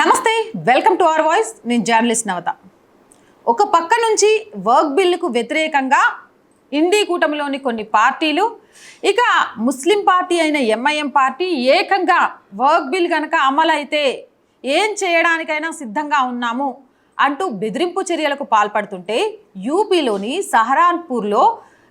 నమస్తే welcome to our voice. నేను journalist నవత. ఒక పక్క నుంచి వర్క్ బిల్లుకు వ్యతిరేకంగా హిందీ కూటమిలోని కొన్ని పార్టీలు ఇక ముస్లిం పార్టీ అయిన ఎంఐఎం పార్టీ ఏకంగా వర్క్ బిల్ కనుక అమలైతే ఏం చేయడానికైనా సిద్ధంగా ఉన్నాము అంటూ బెదిరింపు చర్యలకు పాల్పడుతుంటే యూపీలోని సహరాన్పూర్లో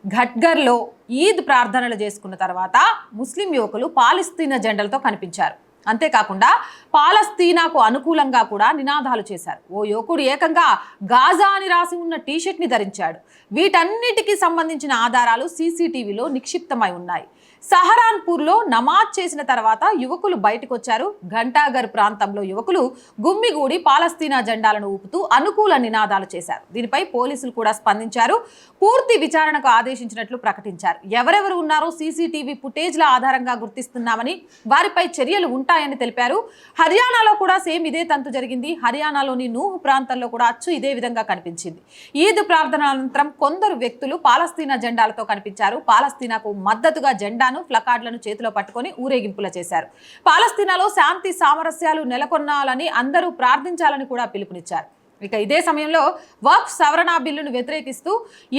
ఘట్గర్లో ఈద్ ప్రార్థనలు చేసుకున్న తర్వాత ముస్లిం యువకులు పాలిస్తీన జెండలతో కనిపించారు. అంతేకాకుండా పాలస్తీనాకు అనుకూలంగా కూడా నినాదాలు చేశారు. ఓ యువకుడు ఏకంగా గాజా అని రాసి ఉన్న టీషర్ట్ని ధరించాడు. వీటన్నిటికీ సంబంధించిన ఆధారాలు సీసీటీవీలో నిక్షిప్తమై ఉన్నాయి. సహరాన్పూర్లో నమాజ్ చేసిన తర్వాత యువకులు బయటకు వచ్చారు ఘంటాఘర్ ప్రాంతంలో యువకులు గుమ్మిగూడి పాలస్తీనా జెండాలను ఊపుతూ అనుకూల నినాదాలు చేశారు. దీనిపై పోలీసులు కూడా స్పందించారు. పూర్తి విచారణకు ఆదేశించినట్లు ప్రకటించారు. ఎవరెవరు ఉన్నారో సీసీటీవీ ఫుటేజ్ల ఆధారంగా గుర్తిస్తున్నామని వారిపై చర్యలు ఉంటాయని తెలిపారు. హర్యానాలో కూడా సేమ్ ఇదే తంతు జరిగింది. హర్యానాలోని నూహు ప్రాంతంలో కూడా అచ్చు ఇదే విధంగా కనిపించింది. ఈద్ ప్రార్థన అనంతరం కొందరు వ్యక్తులు పాలస్తీనా జెండాలతో కనిపించారు. పాలస్తీనాకు మద్దతుగా జెండాను ప్లకార్డులను చేతిలో పట్టుకొని ఊరేగింపుల చేశారు. పాలస్తీనాలో శాంతి సామరస్యాలు నెలకొన్నాలని అందరూ ప్రార్థించాలని కూడా పిలుపునిచ్చారు. ఇక ఇదే సమయంలో వక్ఫ్ సవరణ బిల్లును వ్యతిరేకిస్తూ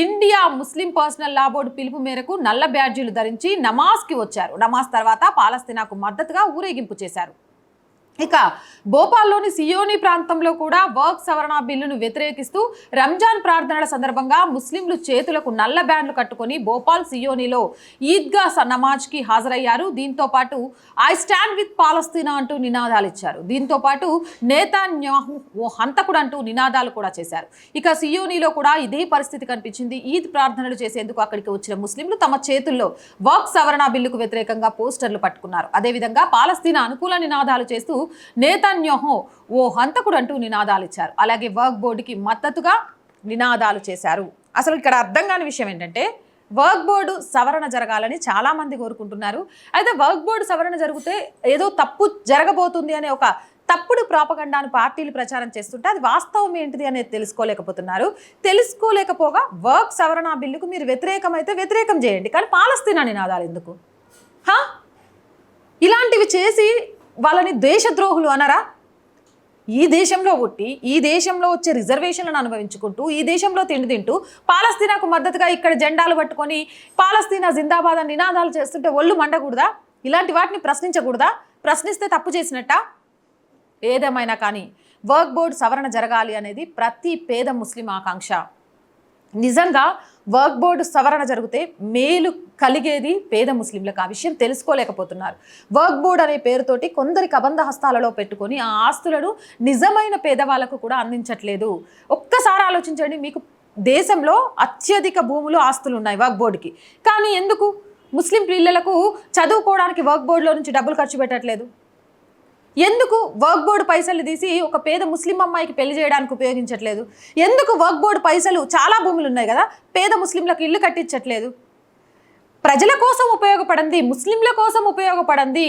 India Muslim personal law board పిలుపు మేరకు నల్ల బ్యాడ్జీలు ధరించి నమాజ్కి వచ్చారు. నమాజ్ తర్వాత పాలస్తీనాకు మద్దతుగా ఊరేగింపు చేశారు. ఇక భోపాల్లోని సియోని ప్రాంతంలో కూడా వర్క్ సవరణ బిల్లును వ్యతిరేకిస్తూ రంజాన్ ప్రార్థనల సందర్భంగా ముస్లింలు చేతులకు నల్ల బ్యాండ్లు కట్టుకొని భోపాల్ సియోనిలో ఈద్గా నమాజ్కి హాజరయ్యారు. దీంతో పాటు ఐ స్టాండ్ విత్ పాలస్తీనా అంటూ నినాదాలు ఇచ్చారు. దీంతో పాటు నేతాన్యాహు ఓ హంతకుడు అంటూ నినాదాలు కూడా చేశారు. ఇక సియోనిలో కూడా ఇదే పరిస్థితి కనిపించింది. ఈద్ ప్రార్థనలు చేసేందుకు అక్కడికి వచ్చిన ముస్లింలు తమ చేతుల్లో వర్క్ సవరణ బిల్లుకు వ్యతిరేకంగా పోస్టర్లు పట్టుకున్నారు. అదేవిధంగా పాలస్తీనా అనుకూల నినాదాలు చేస్తూ నేతన్యోహో ఓ హంతకుడు అంటూ నినాదాలు ఇచ్చారు అలాగే వర్క్ బోర్డుకి మద్దతుగా నినాదాలు చేశారు. అసలు ఇక్కడ అర్థం కాని విషయం ఏంటంటే వర్క్ బోర్డు సవరణ జరగాలని చాలామంది కోరుకుంటున్నారు. అయితే వర్క్ బోర్డు సవరణ జరిగితే ఏదో తప్పు జరగబోతుంది అనే ఒక తప్పుడు ప్రాపగండాను పార్టీలు ప్రచారం చేస్తుంటే అది వాస్తవం ఏంటిది అనేది తెలుసుకోలేకపోతున్నారు. తెలుసుకోలేకపోగా వర్క్ సవరణ బిల్లుకు మీరు వ్యతిరేకమైతే వ్యతిరేకం చేయండి. కానీ పాలస్తీనా నినాదాలు ఎందుకు? హా? ఇలాంటివి చేసి వాళ్ళని దేశద్రోహులు అనరా? ఈ దేశంలో పుట్టి ఈ దేశంలో వచ్చే రిజర్వేషన్లను అనుభవించుకుంటూ ఈ దేశంలో తిండి తింటూ పాలస్తీనాకు మద్దతుగా ఇక్కడ జెండాలు పట్టుకొని పాలస్తీనా జిందాబాద్ అని నినాదాలు చేస్తుంటే ఒళ్ళు మండకూడదా? ఇలాంటి వాటిని ప్రశ్నించకూడదా? ప్రశ్నిస్తే తప్పు చేసినట్టా? ఏదేమైనా కానీ వర్క్ బోర్డ్ సవరణ జరగాలి అనేది ప్రతి పేద ముస్లిం ఆకాంక్ష. నిజంగా వర్క్ బోర్డు సవరణ జరిగితే మేలు కలిగేది పేద ముస్లింలకు. ఆ విషయం తెలుసుకోలేకపోతున్నారు. వర్క్ బోర్డ్ అనే పేరుతోటి కొందరి కబంధ హస్తాలలో పెట్టుకొని ఆ ఆస్తులను నిజమైన పేదవాళ్ళకు కూడా అందించట్లేదు. ఒక్కసారి ఆలోచించండి మీకు దేశంలో అత్యధిక భూములు ఆస్తులు ఉన్నాయి వర్క్ బోర్డుకి. కానీ ఎందుకు? ముస్లిం పిల్లలకు చదువుకోవడానికి వర్క్ బోర్డులో నుంచి డబ్బులు ఖర్చు పెట్టట్లేదు. ఎందుకు వర్క్ బోర్డు పైసలు తీసి ఒక పేద ముస్లిం అమ్మాయికి పెళ్ళి చేయడానికి ఉపయోగించట్లేదు? ఎందుకు వర్క్ బోర్డు పైసలు చాలా భూములు ఉన్నాయి కదా పేద ముస్లింలకు ఇల్లు కట్టించట్లేదు? ప్రజల కోసం ఉపయోగపడింది ముస్లింల కోసం ఉపయోగపడింది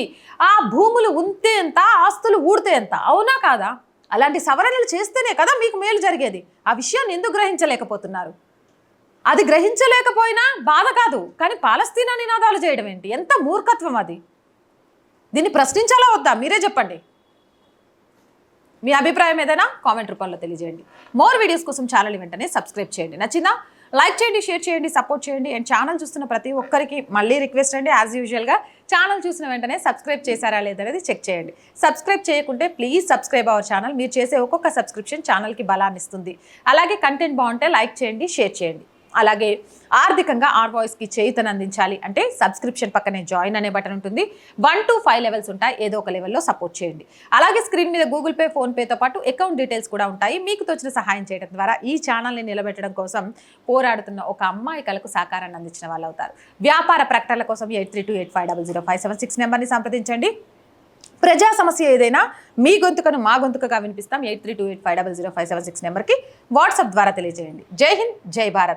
ఆ భూములు ఉంటే ఎంత ఆస్తులు ఊడితే ఎంత? అవునా కాదా? అలాంటి సవరణలు చేస్తేనే కదా మీకు మేలు జరిగేది. ఆ విషయాన్ని ఎందుకు గ్రహించలేకపోతున్నారు? అది గ్రహించలేకపోయినా బాధ కాదు. కానీ పాలస్తీనా నినాదాలు చేయడం ఏంటి? ఎంత మూర్ఖత్వం అది? దీన్ని ప్రశ్నించాలా వద్దా? మీరే చెప్పండి. మీ అభిప్రాయం ఏదైనా కామెంట్ రూపంలో తెలియజేయండి. మోర్ వీడియోస్ కోసం ఛానల్ వెంటనే సబ్స్క్రైబ్ చేయండి. నచ్చిందా? లైక్ చేయండి షేర్ చేయండి సపోర్ట్ చేయండి. అండ్ ఛానల్ చూస్తున్న ప్రతి ఒక్కరికి మళ్ళీ రిక్వెస్ట్ అండి. యాజ్ యూజువల్గా ఛానల్ చూసిన వెంటనే సబ్స్క్రైబ్ చేశారా లేదనేది చెక్ చేయండి. సబ్స్క్రైబ్ చేయకుంటే ప్లీజ్ సబ్స్క్రైబ్ అవర్ ఛానల్. మీరు చేసే ఒక్కొక్క సబ్స్క్రిప్షన్ ఛానల్కి బలాన్ని ఇస్తుంది. అలాగే కంటెంట్ బాగుంటే లైక్ చేయండి షేర్ చేయండి. అలాగే ఆర్థికంగా ఆర్ వాయిస్కి చేయుతను అందించాలి అంటే సబ్స్క్రిప్షన్ పక్కనే జాయిన్ అనే బటన్ ఉంటుంది. వన్ టు ఫైవ్ లెవెల్స్ ఉంటాయి. ఏదో ఒక లెవెల్లో సపోర్ట్ చేయండి. అలాగే స్క్రీన్ మీద గూగుల్ పే ఫోన్పేతో పాటు అకౌంట్ డీటెయిల్స్ కూడా ఉంటాయి. మీకు తోచిన సహాయం చేయడం ద్వారా ఈ ఛానల్ని నిలబెట్టడం కోసం పోరాడుతున్న ఒక అమ్మాయి కలకు సహకారాన్ని అందించిన వాళ్ళు అవుతారు. వ్యాపార ప్రకటనల కోసం eight three two eight five double zero five seven six నెంబర్ని సంప్రదించండి. ప్రజా సమస్య ఏదైనా మీ గొంతుకను మా గొంతుకగా వినిపిస్తాం. Eight three two eight five double zero five seven six నెంబర్కి వాట్సాప్ ద్వారా తెలియజేయండి. జై హింద్ జై భారత్.